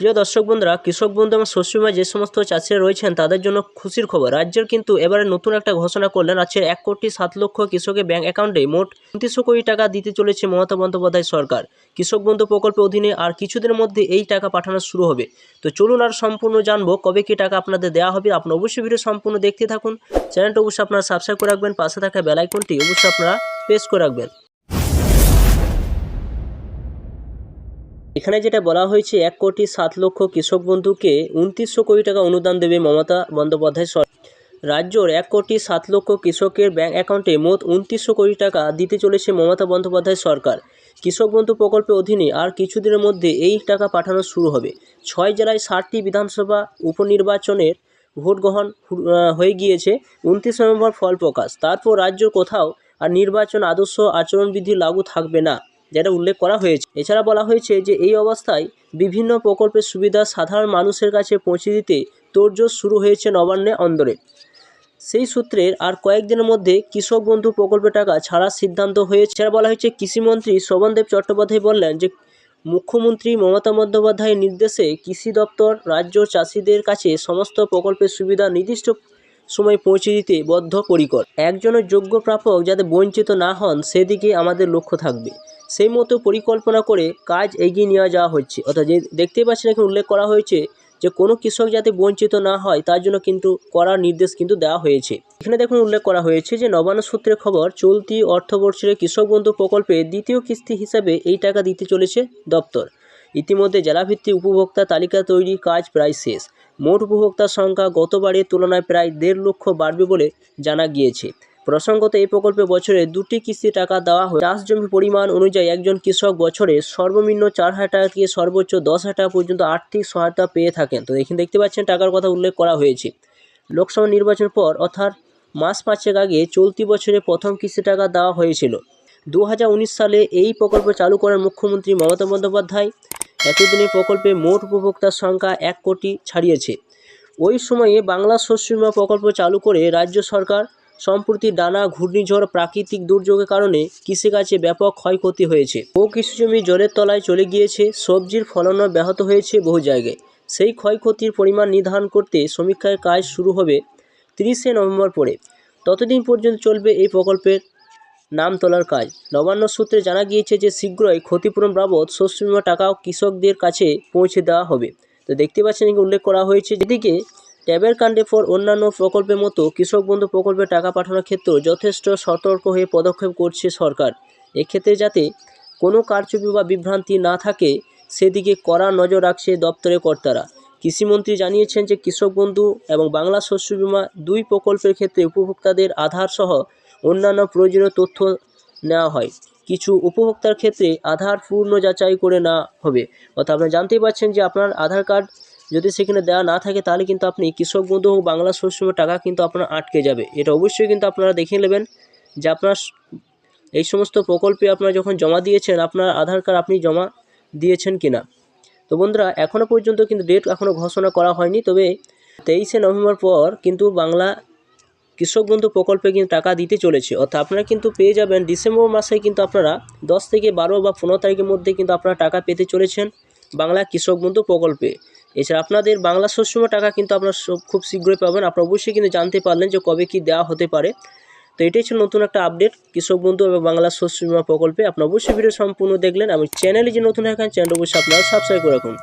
প্রিয় দর্শক বন্ধুরা, কৃষক বন্ধু এবং শস্য যে সমস্ত চাষিরা রয়েছেন, তাদের জন্য খুশির খবর। রাজ্যের কিন্তু এবারে নতুন একটা ঘোষণা করলেন আছে এক কোটি সাত লক্ষ কৃষকের ব্যাংক অ্যাকাউন্টে মোট উনত্রিশশো কোটি টাকা দিতে চলেছে মমতা বন্দ্যোপাধ্যায় সরকার। কৃষক বন্ধু প্রকল্পের অধীনে আর কিছুদিনের মধ্যে এই টাকা পাঠানো শুরু হবে। তো চলুন আর সম্পূর্ণ জানব, কবে কি টাকা আপনাদের দেওয়া হবে আপনারা অবশ্যই ভিডিও সম্পূর্ণ দেখতে থাকুন। চ্যানেলটা অবশ্যই আপনারা সাবস্ক্রাইব করে রাখবেন, পাশে থাকা বেল আইকনটি অবশ্যই আপনারা প্রেস করে রাখবেন। এখানে যেটা বলা হয়েছে, এক কোটি সাত লক্ষ কৃষক বন্ধুকে উনত্রিশশো কোটি টাকা অনুদান দেবে মমতা বন্দ্যোপাধ্যায় সরকার। রাজ্যর এক কোটি সাত লক্ষ কৃষকের ব্যাঙ্ক অ্যাকাউন্টে মোট উনত্রিশশো কোটি টাকা দিতে চলেছে মমতা বন্দ্যোপাধ্যায় সরকার। কৃষক বন্ধু প্রকল্পের অধীনে আর কিছুদিনের মধ্যে এই টাকা পাঠানো শুরু হবে। ছয় জেলায় ষাটটি বিধানসভা উপনির্বাচনের ভোট গ্রহণ হয়ে গিয়েছে। উনত্রিশ নভেম্বর ফল প্রকাশ। তারপর রাজ্য কোথাও আর নির্বাচন আদর্শ আচরণবিধি লাগু থাকবে না। যেটা উল্লেখ করা হয়েছে। এছাড়া বলা হয়েছে যে, এই অবস্থায় বিভিন্ন প্রকল্পের সুবিধা সাধারণ মানুষের কাছে পৌঁছে দিতে তোড়জোড় শুরু হয়েছে নবান্নে অন্দরে। সেই সূত্রের আর কয়েকদিনের মধ্যে কৃষক বন্ধু প্রকল্পের টাকা ছাড়ার সিদ্ধান্ত হয়েছে। এছাড়া বলা হয়েছে, কৃষিমন্ত্রী শোভনদেব চট্টোপাধ্যায় বললেন যে, মুখ্যমন্ত্রী মমতা বন্দ্যোপাধ্যায়ের নির্দেশে কৃষি দপ্তর রাজ্য চাষিদের কাছে সমস্ত প্রকল্পের সুবিধা নির্দিষ্ট সময় পৌঁছে দিতে বদ্ধপরিকর। একজনের যোগ্য প্রাপক যাতে বঞ্চিত না হন, সেদিকে আমাদের লক্ষ্য থাকবে। সেই মতো পরিকল্পনা করে কাজ এগিয়ে নিয়ে যাওয়া হচ্ছে। অর্থাৎ যে দেখতেই পাচ্ছেন এখানে উল্লেখ করা হয়েছে যে কোনো কৃষক যাতে বঞ্চিত না হয়, তার জন্য কিন্তু করার নির্দেশ কিন্তু দেওয়া হয়েছে। এখানে দেখুন উল্লেখ করা হয়েছে যে নবান্ন সূত্রের খবর, চলতি অর্থবর্ষের কৃষক বন্ধু প্রকল্পে দ্বিতীয় কিস্তি হিসাবে এই টাকা দিতে চলেছে দপ্তর। ইতিমধ্যে জেলাভিত্তিক উপভোক্তা তালিকা তৈরি কাজ প্রায় শেষ। মোট উপভোক্তার সংখ্যা গতবারের তুলনায় প্রায় দেড় লক্ষ বাড়বে বলে জানা গিয়েছে। প্রসঙ্গত, এই প্রকল্পে বছরে দুটি কিস্তি টাকা দেওয়া হয়। চাষ জমি পরিমাণ অনুযায়ী একজন কৃষক বছরে সর্বনিম্ন চার হাজার টাকা থেকে সর্বোচ্চ দশ হাজার টাকা পর্যন্ত আর্থিক সহায়তা পেয়ে থাকেন। তো এখানে দেখতে পাচ্ছেন, টাকার কথা উল্লেখ করা হয়েছে। লোকসভা নির্বাচন পর, অর্থাৎ মাস পাঁচেক আগে চলতি বছরে প্রথম কিস্তি টাকা দেওয়া হয়েছিল। দু হাজার উনিশ সালে এই প্রকল্প চালু করেন মুখ্যমন্ত্রী মমতা বন্দ্যোপাধ্যায়। এতদিনে প্রকল্পে মোট উপভোক্তার সংখ্যা এক কোটি ছাড়িয়েছে। ওই সময়ে বাংলা শস্য বিমা প্রকল্প চালু করে রাজ্য সরকার সম্প্রতি ডানা, ঘূর্ণিঝড়, প্রাকৃতিক দুর্যোগের কারণে কৃষিকাজে ব্যাপক ক্ষয়ক্ষতি হয়েছে। বহু কৃষি জমি জলের তলায় চলে গিয়েছে, সবজির ফলনও ব্যাহত হয়েছে বহু জায়গায়। সেই ক্ষয়ক্ষতির পরিমাণ নির্ধারণ করতে সমীক্ষার কাজ শুরু হবে তিরিশে নভেম্বর পরে। ততদিন পর্যন্ত চলবে এই প্রকল্পের নাম তোলার কাজ। নবান্ন সূত্রে জানা গিয়েছে যে শীঘ্রই ক্ষতিপূরণ বাবদ শস্য বীমা টাকাও কৃষকদের কাছে পৌঁছে দেওয়া হবে। তো দেখতে পাচ্ছেন উল্লেখ করা হয়েছে। যেদিকে ট্যাবের কাণ্ডে পর অন্যান্য প্রকল্পের মতো কৃষক বন্ধু প্রকল্পে টাকা পাঠানোর ক্ষেত্রেও যথেষ্ট সতর্ক হয়ে পদক্ষেপ করছে সরকার। এক্ষেত্রে যাতে কোনো কারচুপি বা বিভ্রান্তি না থাকে, সেদিকে কড়া নজর রাখছে দপ্তরের কর্তারা। কৃষিমন্ত্রী জানিয়েছেন যে কৃষক বন্ধু এবং বাংলা শস্য বীমা দুই প্রকল্পের ক্ষেত্রে উপভোক্তাদের আধার সহ অন্যান্য প্রয়োজনীয় তথ্য নেওয়া হয়। কিছু উপভোক্তার ক্ষেত্রে আধার পূর্ণ যাচাই করে না হবে। অর্থাৎ আপনারা জানতেই পারছেন যে আপনার আধার কার্ড যদি সেখানে দেওয়া না থাকে, তাহলে কিন্তু আপনি কৃষক বন্ধু ও বাংলা শস্য বীমার টাকা কিন্তু আপনার আটকে যাবে। এটা অবশ্যই কিন্তু আপনারা দেখে নেবেন যে আপনার এই সমস্ত প্রকল্পে আপনারা যখন জমা দিয়েছেন, আপনার আধার কার্ড আপনি জমা দিয়েছেন কিনা। তো বন্ধুরা এখনও পর্যন্ত কিন্তু ডেট এখনও ঘোষণা করা হয়নি, তবে তেইশে নভেম্বর পর কিন্তু বাংলা কৃষক বন্ধু প্রকল্পে কিন্তু টাকা দিতে চলেছে। অর্থাৎ আপনারা কিন্তু পেয়ে যাবেন, ডিসেম্বর মাসে কিন্তু আপনারা দশ থেকে বারো বা পনেরো তারিখের মধ্যে কিন্তু আপনারা টাকা পেতে চলেছেন বাংলা কৃষক বন্ধু প্রকল্পে। এছাড়া আপনাদের বাংলা বীমা টাকা কিন্তু আপনার খুব শীঘ্রই পাবেন। আপনারা অবশ্যই কিন্তু জানতে পারলেন যে কবে কি দেওয়া হতে পারে। তো এটাই ছিল নতুন একটা আপডেট কৃষক বন্ধু এবং বাংলা শস্য বীমা প্রকল্পে আপনারা অবশ্যই ভিডিও সম্পূর্ণ দেখলেন এবং চ্যানেলে যে নতুন এখানে চ্যানেল অবশ্যই আপনারা সাবস্ক্রাইব করে রাখুন।